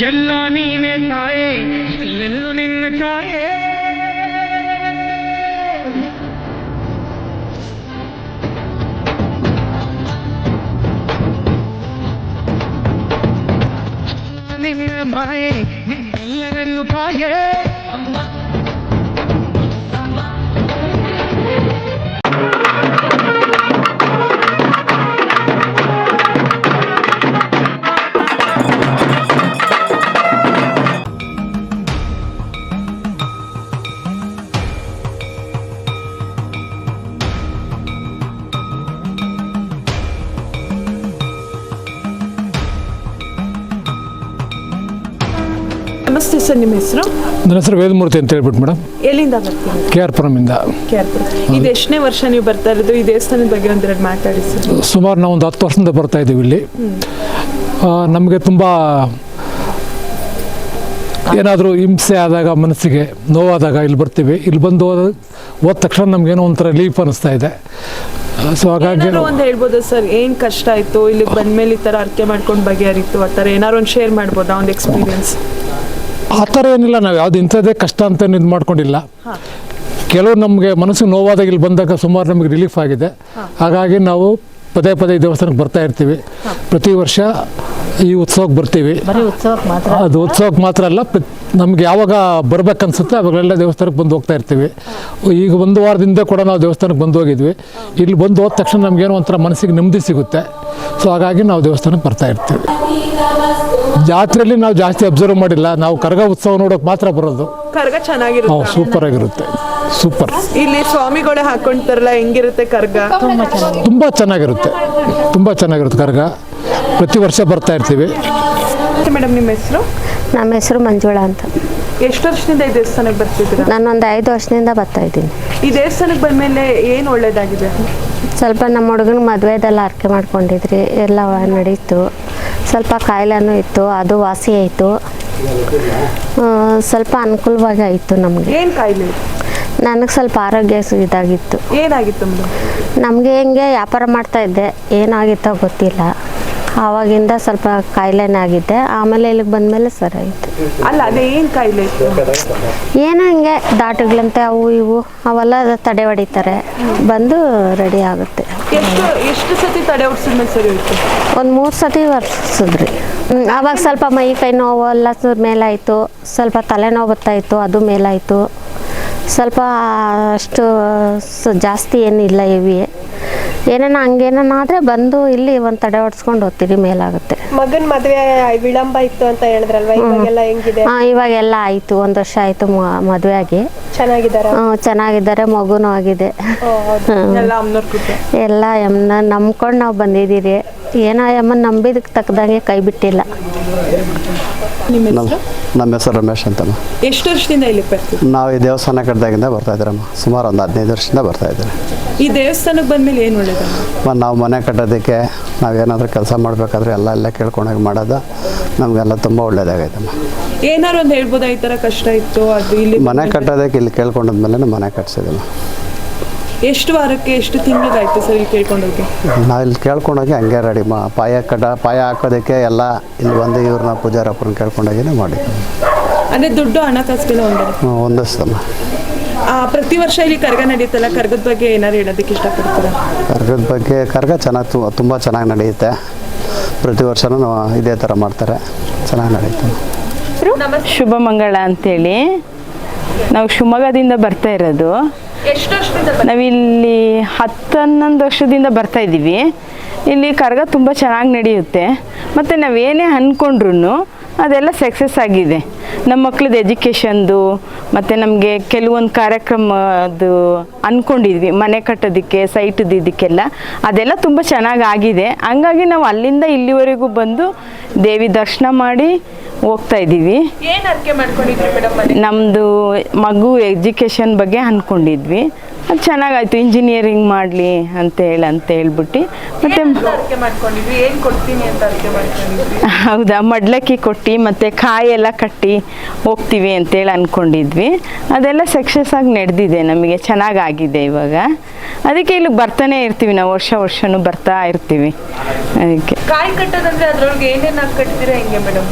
ಎಲ್ಲ ನೀನೆ ತಾಯೇ ಎಲ್ಲೆಲ್ಲೂ ನಿನ್ನ ಛಾಯೆ ನಿನ್ನ ಮಾಯೆ ಎಲ್ಲರಲ್ಲೂ ಕಾಯೆ ನಮಸ್ತೆ ಸರ್ ನಿಮ್ಮ ಹೆಸರು? ನನ್ನ ಹೆಸರು ವೇದಮೂರ್ತಿ ಅಂತ ಹೇಳ್ಬಿಟ್ಟು ಮೇಡಮ್. ಎಲ್ಲಿಂದ ಕೆ ಆರ್ ಪುರಮಿಂದ ಕೇಳ್ತೀರ ಇದು ಎಷ್ಟನೇ ವರ್ಷ ನೀವು ಬರ್ತಾ ಇರೋದು? ಈ ದೇವಸ್ಥಾನದ ಬಗ್ಗೆ ಒಂದೆರಡು ಮಾತಾಡಿ ಸರ್. ಸುಮಾರು ನಾವು ಒಂದು ಹತ್ತು ವರ್ಷದಿಂದ ಬರ್ತಾ ಇದ್ದೀವಿ ಇಲ್ಲಿ. ನಮಗೆ ತುಂಬ ಏನಾದರೂ ಹಿಂಸೆ ಆದಾಗ ಮನಸ್ಸಿಗೆ ನೋವಾದಾಗ ಇಲ್ಲಿ ಬರ್ತೀವಿ. ಇಲ್ಲಿ ಬಂದು ಹೋದ ಹೋದ ತಕ್ಷಣ ನಮಗೇನೋ ಒಂಥರ ಲೀಫ್ ಅನ್ನಿಸ್ತಾ ಇದೆ. ಸೊ ಹಾಗಾಗಿ ಏನಾದ್ರು ಒಂದು ಹೇಳ್ಬೋದಾ ಸರ್? ಏನು ಕಷ್ಟ ಆಯ್ತು? ಇಲ್ಲಿಗೆ ಬಂದ್ಮೇಲೆ ಈ ತರ ಅರ್ಕೆ ಮಾಡ್ಕೊಂಡು ಬಗೆಹರಿತು? ಆ ಥರ ಏನಾದ್ರು ಒಂದು ಶೇರ್ ಮಾಡ್ಬೋದಾ? ಒಂದು ಎಕ್ಸ್ಪೀರಿಯನ್ಸ್ ಆ ಥರ ಏನಿಲ್ಲ ನಾವು ಯಾವ್ದು ಇಂಥದ್ದೇ ಕಷ್ಟ ಅಂತ ಇದು ಮಾಡ್ಕೊಂಡಿಲ್ಲ. ಕೆಲವು ನಮಗೆ ಮನಸ್ಸಿಗೆ ನೋವಾದಾಗ ಇಲ್ಲಿ ಬಂದಾಗ ಸುಮಾರು ನಮಗೆ ರಿಲೀಫ್ ಆಗಿದೆ. ಹಾಗಾಗಿ ನಾವು ಪದೇ ಪದೇ ದೇವಸ್ಥಾನಕ್ಕೆ ಬರ್ತಾ ಇರ್ತೀವಿ. ಪ್ರತಿ ವರ್ಷ ಈ ಉತ್ಸವಕ್ಕೆ ಬರ್ತೀವಿ. ಅದು ಉತ್ಸವಕ್ಕೆ ಮಾತ್ರ ಅಲ್ಲ ನಮ್ಗೆ ಯಾವಾಗ ಬರ್ಬೇಕನ್ಸುತ್ತೆ ಅವಾಗಲೆಲ್ಲ ದೇವಸ್ಥಾನಕ್ಕೆ ಬಂದು ಹೋಗ್ತಾ ಇರ್ತೀವಿ. ಈಗ ಒಂದು ವಾರದಿಂದ ಕೂಡ ನಾವು ದೇವಸ್ಥಾನಕ್ಕೆ ಬಂದು ಹೋಗಿದ್ವಿ. ಇಲ್ಲಿ ಬಂದು ಹೋದ ತಕ್ಷಣ ನಮಗೇನೋ ಒಂಥರ ಮನಸ್ಸಿಗೆ ನೆಮ್ಮದಿ ಸಿಗುತ್ತೆ. ಸೊ ಹಾಗಾಗಿ ನಾವು ದೇವಸ್ಥಾನಕ್ಕೆ ಬರ್ತಾ ಇರ್ತೀವಿ. ಜಾತ್ರೆಯಲ್ಲಿ ನಾವು ಜಾಸ್ತಿ ಅಬ್ಸರ್ವ್ ಮಾಡಿಲ್ಲ. ನಾವು ಕರಗ ಉತ್ಸವ ನೋಡೋಕೆ ಮಾತ್ರ ಬರೋದು. ಕರಗ ಚೆನ್ನಾಗಿರುತ್ತೆ. ಸೂಪರ್ ಆಗಿರುತ್ತೆ ಸೂಪರ್. ಇಲ್ಲಿ ಸ್ವಾಮಿಗಳೇ ಹಾಕೊಂತಾರಲ್ಲ ಹೆಂಗಿರುತ್ತೆ ಕರ್ಗ? ತುಂಬ ಚೆನ್ನಾಗಿ ತುಂಬ ಚೆನ್ನಾಗಿರುತ್ತೆ. ತುಂಬ ಚೆನ್ನಾಗಿರುತ್ತೆ ಕರಗ. ಪ್ರತಿ ವರ್ಷ ಬರ್ತಾ ಇರ್ತೀವಿ. ಮೇಡಮ್ ನಿಮ್ಮ ಹೆಸರು? ನಮ್ಮ ಹೆಸರು ಮಂಜುಳಾ ಅಂತ. ಎಷ್ಟು ವರ್ಷದಿಂದ ಈ ದೇವಸ್ಥಾನಕ್ಕೆ ಬರ್ತಿದ್ದೀರಾ? ಒಂದು ಐದು ವರ್ಷದಿಂದ ಬರ್ತಾ ಇದ್ದೀನಿ. ಈ ದೇವಸ್ಥಾನಕ್ಕೆ ಬಂದ ಮೇಲೆ ಏನು ಒಳ್ಳೇದಾಗಿದೆ? ಸ್ವಲ್ಪ ನಮ್ಮ ಹುಡುಗನ ಮದುವೆದೆಲ್ಲ ಅರ್ಕೆ ಮಾಡ್ಕೊಂಡಿದ್ರಿ ಎಲ್ಲ ನಡೀತು ಸ್ವಲ್ಪ ಕಾಯಿಲೆನೂ ಇತ್ತು ಅದು ವಾಸಿ ಆಯಿತು. ಸ್ವಲ್ಪ ಅನುಕೂಲವಾಗಿ ಆಯಿತು ನಮಗೆ. ಏನ್ ಕಾಯಿಲೆ? ನನಗೆ ಸ್ವಲ್ಪ ಆರೋಗ್ಯ ಇದಾಗಿತ್ತು. ಏನಾಗಿತ್ತು ನಮಗೆ ಹೆಂಗೆ ವ್ಯಾಪಾರ ಮಾಡ್ತಾ ಇದ್ದೆ ಏನಾಗಿತ್ತೋ ಗೊತ್ತಿಲ್ಲ. ಆವಾಗಿಂದ ಸ್ವಲ್ಪ ಕಾಯಿಲೆನೇ ಆಗಿದ್ದೆ ಆಮೇಲೆ ಇಲ್ಲಿಗೆ ಬಂದಮೇಲೆ ಸರಿ ಆಯ್ತು ಅಲ್ಲ ಅದೇ ಏನ್ ಕಾಯಿಲೆ? ಇತ್ತು ಏನೋ ಹಿಂಗೆ ದಾಟುಗಳಂತೆ ಅವು ಇವು ಅವೆಲ್ಲ ತಡೆ ಹೊಡಿತಾರೆ. ಬಂದು ರೆಡಿ ಆಗುತ್ತೆ. ಎಷ್ಟು ಎಷ್ಟು ಸತಿ ತಡೆ ಹೊಡ್ಸಿದ್ಮೇಲೆ ಸರಿ ಹೋಯ್ತು? ಒಂದು ಮೂರು ಸತಿ ವರ್ಸಿದ್ರಿ ಆವಾಗ ಸ್ವಲ್ಪ ಮೈ ಕೈ ನೋವು ಎಲ್ಲ ಮೇಲಾಯಿತು. ಸ್ವಲ್ಪ ತಲೆನೋವು ಬರ್ತಾಯಿತ್ತು ಅದು ಮೇಲಾಯಿತು. ಸ್ವಲ್ಪ ಅಷ್ಟು ಸ- ಜಾಸ್ತಿ ಏನಿಲ್ಲ ಇವಿ ಏನೇನ ಹಂಗೇನ ಆದರೆ ಬಂದು ಇಲ್ಲಿ ಒಂದು ತಡೆ ಹೊಡ್ಸ್ಕೊಂಡು ಹೋಗ್ತೀರಿ ಮೇಲಾಗುತ್ತೆ. ಮಗನ್ ಮದ್ವೆ ವಿಳಂಬ ಇತ್ತು ಅಂತ ಹೇಳಿದ್ರಲ್ವಾ? ಇವಾಗೆಲ್ಲ ಹೆಂಗಿದೆ? ಹಾಂ ಇವಾಗೆಲ್ಲ ಆಯಿತು. ಒಂದು ವರ್ಷ ಆಯಿತು ಮದುವೆ ಆಗಿ ಚೆನ್ನಾಗಿದ್ದಾರೆ? ಹ್ಞೂ ಚೆನ್ನಾಗಿದ್ದಾರೆ ಮಗುನೂ ಆಗಿದೆ. ಎಲ್ಲ ಎಮ್ಮನ ನಂಬ್ಕೊಂಡು ನಾವು ಬಂದಿದ್ದೀರಿ. ಏನೋ ಎಮ್ಮನ ನಂಬಿದಕ್ಕೆ ತಕ್ಕದಂಗೆ ಕೈ ಬಿಟ್ಟಿಲ್ಲ. ನಿಮ್ಮ ಹೆಸರು? ನಮ್ಮ ಹೆಸರು ರಮೇಶ್ ಅಂತ ಎಷ್ಟು ವರ್ಷದಿಂದ ಇಲ್ಲಿ ಬರ್ತೀವಿ ನಾವು ಈ ದೇವಸ್ಥಾನ ಕಟ್ಟದಾಗಿಂದ ಬರ್ತಾ ಇದ್ದೀರಮ್ಮ. ಸುಮಾರು ಒಂದು ಹದಿನೈದು ವರ್ಷದಿಂದ ಬರ್ತಾ ಇದ್ದೀರಿ. ಈ ದೇವಸ್ಥಾನಕ್ಕೆ ಬಂದಮೇಲೆ ಏನು ಒಳ್ಳೇದು? ನಾವು ಮನೆ ಕಟ್ಟೋದಕ್ಕೆ ನಾವೇನಾದರೂ ಕೆಲಸ ಮಾಡಬೇಕಾದ್ರೆ ಎಲ್ಲ ಎಲ್ಲ ಕೇಳ್ಕೊಂಡೋಗಿ ಮಾಡೋದು ನಮಗೆಲ್ಲ ತುಂಬ ಒಳ್ಳೇದಾಗೈತಮ್ಮ ಏನಾದ್ರು ಒಂದು ಹೇಳ್ಬೋದಾ ಈ ಥರ ಕಷ್ಟ ಇತ್ತು ಅದು ಇಲ್ಲಿ ಮನೆ ಕಟ್ಟೋದಕ್ಕೆ ಇಲ್ಲಿ ಕೇಳ್ಕೊಂಡಾದ್ಮೇಲೆ ಮನೆ ಕಟ್ಸಿದ್ದೀವಿ ಎಷ್ಟು ವಾರಕ್ಕೆ ಎಷ್ಟು ತಿಂಗಳಿಗಾಯ್ತು ಸರ್ ಇಲ್ಲಿ ಕೇಳ್ಕೊಂಡೋಗಿ? ನಾವು ಇಲ್ಲಿ ಕೇಳ್ಕೊಂಡೋಗಿ ಹಂಗೆ ರೆಡಿ ಮಾ ಪಾಯ ಕಟ್ಟ ಪಾಯ ಹಾಕೋದಕ್ಕೆ ಎಲ್ಲ ಇಲ್ಲಿ ಬಂದು ಇವ್ರನ್ನ ಪೂಜಾರಪ್ಪನ ಕೇಳ್ಕೊಂಡೋಗಿನೇ ಮಾಡಿ ಅಂದರೆ ದುಡ್ಡು ಹಣಕಾಸಿಗೆಲ್ಲ ಒಂದೇ? ಒಂದಷ್ಟಮ್ಮ ಪ್ರತಿ ವರ್ಷ ಇಲ್ಲಿ ಕರ್ಗ ನಡೆಯುತ್ತಲ್ಲ? ಕರ್ಗದ ಬಗ್ಗೆ ಏನಾದ್ರು ಹೇಳೋದಕ್ಕೆ ಇಷ್ಟಪಡ್ತೀರಾ? ಕರ್ಗದ ಬಗ್ಗೆ ಕರ್ಗ ಚೆನ್ನಾಗಿ ತುಂಬ ಚೆನ್ನಾಗಿ ನಡೆಯುತ್ತೆ. ಪ್ರತಿ ವರ್ಷನೂ ನಾವು ಇದೇ ಥರ ಮಾಡ್ತಾರೆ. ಚೆನ್ನಾಗಿ ನಡೆಯುತ್ತೆ. ಶುಭ ಮಂಗಳ ಅಂತೇಳಿ. ನಾವು ಶಿವಮೊಗ್ಗದಿಂದ ಬರ್ತಾ ಇರೋದು. ಎಷ್ಟು ವರ್ಷದಿಂದ ನಾವಿಲ್ಲಿ ಹತ್ತು ಹನ್ನೊಂದು ವರ್ಷದಿಂದ ಬರ್ತಾ ಇದ್ದೀವಿ. ಇಲ್ಲಿ ಕರ್ಗ ತುಂಬ ಚೆನ್ನಾಗಿ ನಡೆಯುತ್ತೆ. ಮತ್ತು ನಾವೇನೇ ಅಂದ್ಕೊಂಡ್ರು ಅದೆಲ್ಲ ಸಕ್ಸಸ್ ಆಗಿದೆ. ನಮ್ಮ ಮಕ್ಕಳದ್ದು ಎಜುಕೇಷನ್ದು ಮತ್ತು ನಮಗೆ ಕೆಲವೊಂದು ಕಾರ್ಯಕ್ರಮದ್ದು ಅಂದ್ಕೊಂಡಿದ್ವಿ ಮನೆ ಕಟ್ಟೋದಕ್ಕೆ ಸೈಟದ್ದು ಇದಕ್ಕೆಲ್ಲ. ಅದೆಲ್ಲ ತುಂಬ ಚೆನ್ನಾಗಿ ಆಗಿದೆ. ಹಂಗಾಗಿ ನಾವು ಅಲ್ಲಿಂದ ಇಲ್ಲಿವರೆಗೂ ಬಂದು ದೇವಿ ದರ್ಶನ ಮಾಡಿ ಹೋಗ್ತಾ ಇದ್ದೀವಿ. ಏನ್ ಅರ್ಕೆ ಮಾಡ್ಕೊಂಡಿದ್ರಿ ಮೇಡಮ್ ನಮ್ಮದು ಮಗು ಎಜುಕೇಷನ್ ಬಗ್ಗೆ ಅಂದ್ಕೊಂಡಿದ್ವಿ ಅದು ಚೆನ್ನಾಗಾಯ್ತು. ಇಂಜಿನಿಯರಿಂಗ್ ಮಾಡಲಿ ಅಂತ ಹೇಳಿ ಅಂತ ಹೇಳ್ಬಿಟ್ಟು. ಮತ್ತೆ ಅರ್ಕೆ ಮಾಡ್ಕೊಂಡಿದ್ವಿ ಏನ್ ಕೊಡ್ತೀನಿ ಅಂತ ಅರ್ಕೆ ಮಾಡ್ಕೊಂಡಿದ್ವಿ ಹೌದಾ? ಮಡ್ಲಕ್ಕಿ ಕೊಟ್ಟು ಮತ್ತು ಕಾಯಿ ಎಲ್ಲ ಕಟ್ಟಿ. ಹೋಗ್ತೀವಿ ಅಂತೇಳಿ ಅಂದ್ಕೊಂಡಿದ್ವಿ ಅದೆಲ್ಲ ಸಕ್ಸಸ್ ಆಗಿ ನಡೆದಿದೆ ನಮಗೆ ಚೆನ್ನಾಗಾಗಿದೆ ಇವಾಗ. ಅದಕ್ಕೆ ಇಲ್ಲಿಗೆ ಬರ್ತಾನೆ ಇರ್ತೀವಿ ನಾವು ವರ್ಷ ವರ್ಷನೂ ಬರ್ತಾ ಇರ್ತೀವಿ. ಅದಕ್ಕೆ. ಕಾಯಿ ಕಟ್ಟೋದಂದ್ರೆ ಅದ್ರೊಳಗೆ ಏನೇನು ಕಟ್ತೀರಾ ಹೆಂಗೆ ಮೇಡಮ್?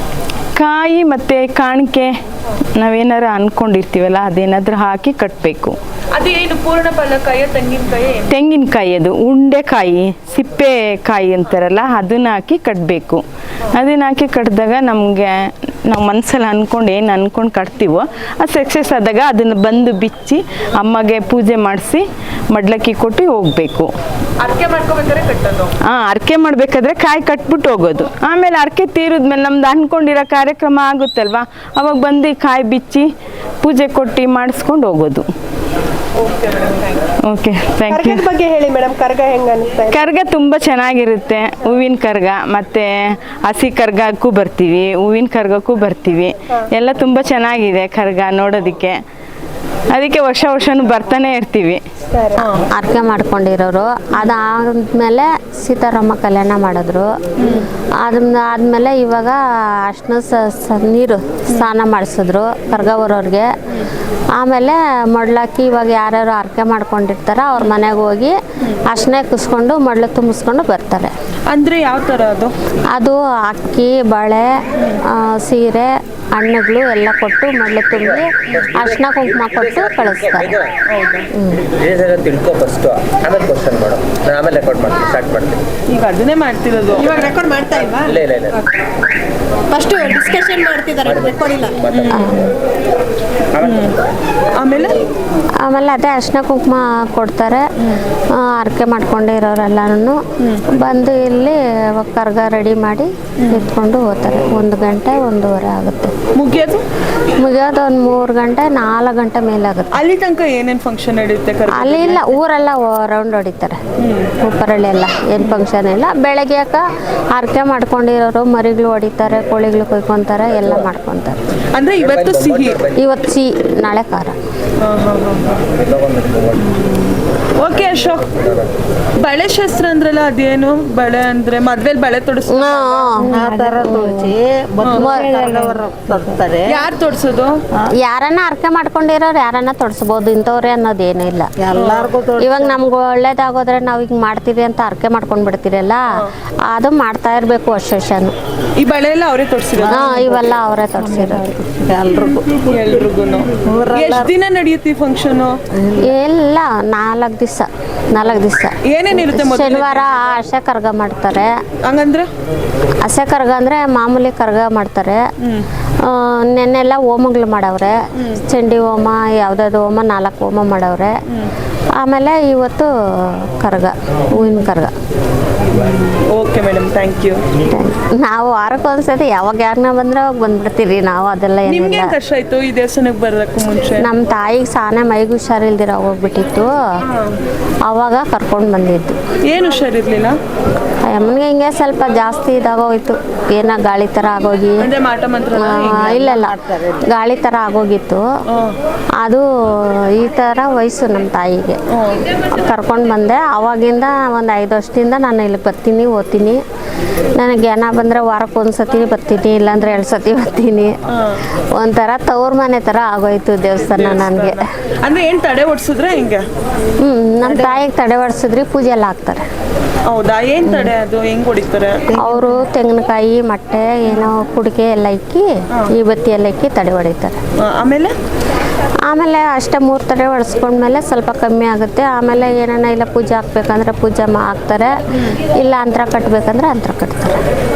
ಕಾಯಿ ಮತ್ತು ಕಾಣಿಕೆ. ನಾವೇನಾರು ಅನ್ಕೊಂಡಿರ್ತೀವಲ್ಲ ಅದೇನಾದ್ರೂ ಹಾಕಿ ಕಟ್ಟಬೇಕು ಅದೇನು ಪೂರ್ಣ ಫಲಕಾಯ ತೆಂಗಿನಕಾಯಿ? ತೆಂಗಿನಕಾಯಿ ಅದು ಉಂಡೆಕಾಯಿ ಸಿಪ್ಪೆಕಾಯಿ ಅಂತಾರಲ್ಲ ಅದನ್ನ ಹಾಕಿ ಕಟ್ಟಬೇಕು ಅದನ್ನ ಹಾಕಿ ಕಟ್ಟಿದಾಗ ನಮಗೆ ನಾವು ಮನಸ್ಸಲ್ಲಿ ಅಂದ್ಕೊಂಡು ಏನು ಅಂದ್ಕೊಂಡು ಕಟ್ತೀವೋ ಅದು ಸಕ್ಸಸ್ ಆದಾಗ ಅದನ್ನು ಬಂದು ಬಿಚ್ಚಿ ಅಮ್ಮಗೆ ಪೂಜೆ ಮಾಡಿಸಿ ಮಡ್ಲಕ್ಕಿ ಕೊಟ್ಟು ಹೋಗಬೇಕು. ಅರ್ಕೆ ಮಾಡ್ಕೋಬೇಕಾದ್ರೆ ಕಟ್ಟೋದು. ಹಾಂ ಅರ್ಕೆ ಮಾಡಬೇಕಾದ್ರೆ ಕಾಯಿ ಕಟ್ಬಿಟ್ಟು ಹೋಗೋದು. ಆಮೇಲೆ ಅರ್ಕೆ ತೀರಿದ್ಮೇಲೆ ನಮ್ದು ಅನ್ಕೊಂಡಿರೋ ಕಾರ್ಯಕ್ರಮ ಆಗುತ್ತಲ್ವಾ? ಅವಾಗ ಬಂದು ಕಾಯಿ ಬಿಚ್ಚಿ ಪೂಜೆ ಕೊಟ್ಟು ಮಾಡಿಸ್ಕೊಂಡು ಹೋಗೋದು. ಓಕೆ ಥ್ಯಾಂಕ್ ಯು ಬಗ್ಗೆ ಹೇಳಿ ಮೇಡಮ್ ಕರ್ಗ ಹೆಂಗ ಅನಿಸ್ತಾ ಕರ್ಗ ತುಂಬ ಚೆನ್ನಾಗಿರುತ್ತೆ. ಹೂವಿನ ಕರ್ಗ ಮತ್ತು ಹಸಿ ಕರ್ಗಕ್ಕೂ ಬರ್ತೀವಿ ಹೂವಿನ ಕರ್ಗಕ್ಕೂ ಬರ್ತೀವಿ. ಎಲ್ಲ ತುಂಬ ಚೆನ್ನಾಗಿದೆ ಕರ್ಗ ನೋಡೋದಕ್ಕೆ. ಅದಕ್ಕೆ ವರ್ಷ ವರ್ಷನೂ ಬರ್ತಾನೆ ಇರ್ತೀವಿ. ಅರ್ಕೆ ಆರಕೆ ಮಾಡ್ಕೊಂಡಿರೋರು. ಅದಾದ್ಮೇಲೆ ಸೀತಾರಾಮ ಕಲ್ಯಾಣ ಮಾಡಿದ್ರು. ಅದನ್ನ ಆದ್ಮೇಲೆ ಇವಾಗ ಅರ್ಶಿನ ಸ ನೀರು ಸ್ನಾನ ಮಾಡಿಸಿದ್ರು ಕರ್ಗವರವ್ರಿಗೆ ಆಮೇಲೆ ಮೊಡ್ಲಾಕಿ ಇವಾಗ ಯಾರ್ಯಾರು ಅರ್ಕೆ ಮಾಡ್ಕೊಂಡಿರ್ತಾರ ಅವ್ರ ಮನೆಗೆ ಹೋಗಿ ಅರ್ಶಿನ ಕುಸ್ಕೊಂಡು ಮೊಡ್ಲು ತುಂಬಿಸ್ಕೊಂಡು ಬರ್ತಾರೆ. ಅಂದ್ರೆ ಯಾವ ತರ ಅದು? ಅದು ಅಕ್ಕಿ ಬಳೆ ಸೀರೆ ಹಣ್ಣುಗಳು ಎಲ್ಲ ಕೊಟ್ಟು ಮೊದಲು ತುಂಬಿ ಅರ್ಶಿನ ಕುಂಕುಮ ಕೊಟ್ಟು ಕಳಿಸ್ತಾರೆ. ತಿಳ್ಕೊ ಫಸ್ಟು ಆಮೇಲೆ ಕ್ವಶನ್ ಮಾಡು ನಾನು ಆಮೇಲೆ ರೆಕಾರ್ಡ್ ಮಾಡ್ತೀನಿ ಸ್ಟಾರ್ಟ್ ಮಾಡ್ತೀನಿ. ಈಗ ಅದನ್ನೇ ಮಾಡ್ತಿರೋದು. ಇವಾಗ ರೆಕಾರ್ಡ್ ಮಾಡ್ತಾ ಇಲ್ವಾ? ಇಲ್ಲ ಇಲ್ಲ ಇಲ್ಲ. ಫಸ್ಟ್ ಡಿಸ್ಕಷನ್ ಮಾಡ್ತಿದ್ದಾರೆ ರೆಕಾರ್ಡ್ ಇಲ್ಲ. ಆಮೇಲೆ? ಆಮೇಲೆ ಅದೇ ಅರ್ಶಿನ ಕುಂಕುಮ ಕೊಡ್ತಾರೆ. ಆರಕೆ ಮಾಡ್ಕೊಂಡು ಮಾಡ್ಕೊಂಡಿರೋರೆಲ್ಲನೂ ಬಂದು ಇಲ್ಲಿ ಕರ್ಗ ರೆಡಿ ಮಾಡಿ ನಿಂತ್ಕೊಂಡು ಹೋಗ್ತಾರೆ. ಒಂದು ಗಂಟೆ ಒಂದೂವರೆ ಆಗುತ್ತೆ. ಮುಗಿಯೋದು? ಮುಗಿಯೋದು ಒಂದು ಮೂರು ಗಂಟೆ ನಾಲ್ಕು ಗಂಟೆ ಮೇಲಾಗುತ್ತೆ ಅಲ್ಲಿ ತನಕ ಏನೇನು ಫಂಕ್ಷನ್ ನಡೆಯುತ್ತೆ ಅಲ್ಲಿ ಇಲ್ಲ ಊರೆಲ್ಲ ರೌಂಡ್ ಹೊಡಿತಾರೆ. ಉಪ್ಪರಳ್ಳಿ ಎಲ್ಲ ಏನು ಫಂಕ್ಷನ್ ಇಲ್ಲ. ಬೆಳಗ್ಗೆ ಹರಕೆ ಮಾಡ್ಕೊಂಡಿರೋರು ಮರಿಗಳು ಹೊಡಿತಾರೆ ಕೋಳಿಗಳು ಕೊಯ್ಕೊಂತಾರೆ ಎಲ್ಲ ಮಾಡ್ಕೊತಾರೆ. ಅಂದ್ರೆ ಇವತ್ತು ಸಿಹಿ? ಇವತ್ತು ಸಿ ನಾಳೆ ಖಾರ. ಓಕೆ ಅಶೋಕ್. ಬಳೆ ಶಾಸ್ತ್ರ ಅಂದ್ರಲ್ಲ ಅದೇನು? ಬಳೆ ಅಂದ್ರೆ ಮದ್ವೆಲ್ ಬಳೆ ತೊಡಸ್ ಯಾರು ತೊಡ್ಸೋದು? ಯಾರನ್ನ ಅರ್ಕೆ ಮಾಡ್ಕೊಂಡಿರೋರು ಯಾರನ್ನ ತೊಡ್ಸ್ಬೋದು ಇಂಥವ್ರೆ ಅನ್ನೋದೇನಿಲ್ಲ ಇವಾಗ ನಮ್ಗೆ ಒಳ್ಳೇದಾಗೋದ್ರೆ ನಾವು ಹಿಂಗ್ ಮಾಡ್ತೀವಿ ಅಂತ ಅರ್ಕೆ ಮಾಡ್ಕೊಂಡ್ ಬಿಡ್ತೀರಲ್ಲ ಅದು ಮಾಡ್ತಾ ಇರ್ಬೇಕು ವರ್ಷ ವರ್ಷನು ಈ ಬಳೆ ಎಲ್ಲ ಅವರೇ ತೊಡ್ಸಿರೋ ಹಾ ಇವೆಲ್ಲ ಅವರೇ ತೊಡ್ಸಿರೋ ಎಲ್ರಿಗೂ. ದಿನ ನಡೆಯುತ್ತೆ ಈ ಫಂಕ್ಷನ್ ಎಲ್ಲ ನಾಲ್ಕು ದಿವಸ ನಾಲ್ಕು ದಿವಸ. ಏನೇನಿರುತ್ತೆ ಮೊದಲು ಶನಿವಾರ ಹಸೆ ಕರ್ಗ ಮಾಡ್ತಾರೆ. ಹಂಗಂದ್ರೆ? ಹಸೆ ಕರ್ಗ ಅಂದ್ರೆ ಮಾಮೂಲಿ ಕರ್ಗ ಮಾಡ್ತಾರೆ. ನೆನ್ನೆಲ್ಲ ಹೋಮಗಳು ಮಾಡವ್ರೆ. ಚಂಡಿ ಹೋಮ ಯಾವ್ದಾದ್ರು ಹೋಮ ನಾಲ್ಕು ಹೋಮ ಮಾಡವ್ರೆ. ಆಮೇಲೆ ಇವತ್ತು ಕರ್ಗ ಹೂವಿನ ಕರ್ಗ. Okay madam thank you. ನಾವು ವಾರಕ್ಕೆ ಒಂದ್ಸತಿ ಯಾವಾಗ ಯಾರನ್ನ ಬಂದ್ರೆ ಅವಾಗ ಬಂದ್ಬಿಡ್ತೀರಿ ನಾವು ಅದೆಲ್ಲ ಏನು ಏನಿಲ್ಲ ಕಷ್ಟ ಆಯ್ತು ಈ ದೇವಸ್ಥಾನಕ್ಕೆ ಬರೋಕ್ಕೂ ಮುಂಚೆ? ನಮ್ಮ ತಾಯಿಗೆ ಸಾನೆ ಮೈಗೆ ಹುಷಾರಿಲ್ದಿರ ಹೋಗ್ಬಿಟ್ಟಿತ್ತು. ಅವಾಗ ಕರ್ಕೊಂಡು ಬಂದಿದ್ದು. ಏನು ಹುಷಾರಿರ್ಲಿಲ್ಲ? ಅಮ್ಮನಿಗೆ ಹಿಂಗೆ ಸ್ವಲ್ಪ ಜಾಸ್ತಿ ಇದಾಗೋಗಿತ್ತು. ಏನೋ ಗಾಳಿ ಥರ ಆಗೋಗಿ. ಇಲ್ಲ ಇಲ್ಲ. ಗಾಳಿ ಥರ ಆಗೋಗಿತ್ತು. ಅದು ಈ ಥರ ವಯಸ್ಸು ನಮ್ಮ ತಾಯಿಗೆ. ಕರ್ಕೊಂಡು ಬಂದೆ. ಅವಾಗಿಂದ ಒಂದು ಐದು ವರ್ಷದಿಂದ ನಾನು ಇಲ್ಲಿಗೆ ಬರ್ತೀನಿ ಓದ್ತೀನಿ. ನನಗೆ ಜ್ಞಾನ ಬಂದರೆ ವಾರಕ್ಕೆ ಒಂದು ಸತಿ ಬರ್ತೀನಿ ಇಲ್ಲಾಂದ್ರೆ ಎರಡು ಸತಿ ಬರ್ತೀನಿ. ಒಂಥರ ತವ್ರ ಮನೆ ಥರ ಆಗೋಯ್ತು ದೇವಸ್ಥಾನ ನನಗೆ. ಅಂದ್ರೆ ಏನು ತಡೆ ಓಡಿಸಿದ್ರೆ ಹಿಂಗೆ? ಹ್ಞೂ ನಮ್ಮ ತಾಯಿಗೆ ತಡೆ ಓಡಿಸಿದ್ರಿ ಪೂಜೆ ಎಲ್ಲ ಹಾಕ್ತಾರೆ ಹೌದಾ? ಏನು ತಡೆ ಅದು? ಹೆಂಗ್ ಹೊಡಿತಾರೆ? ಅವರು ತೆಂಗಿನಕಾಯಿ ಮೊಟ್ಟೆ ಏನೋ ಕುಡಿಕೆ ಎಲ್ಲ ಇಕ್ಕಿ ಈ ಬತ್ತಿ ಎಲ್ಲ ಇಕ್ಕಿ ತಡೆ ಹೊಡಿತಾರೆ ಆಮೇಲೆ? ಆಮೇಲೆ ಅಷ್ಟೇ ಮೂರು ತಡೆ ಸ್ವಲ್ಪ ಕಮ್ಮಿ ಆಗುತ್ತೆ. ಆಮೇಲೆ ಏನಾನ ಇಲ್ಲ ಪೂಜೆ ಹಾಕ್ಬೇಕಂದ್ರೆ ಪೂಜೆ ಮಾ ಹಾಕ್ತಾರೆ. ಇಲ್ಲ ಅಂತರ ಕಟ್ಟಬೇಕಂದ್ರೆ ಅಂತರ ಕಟ್ತಾರೆ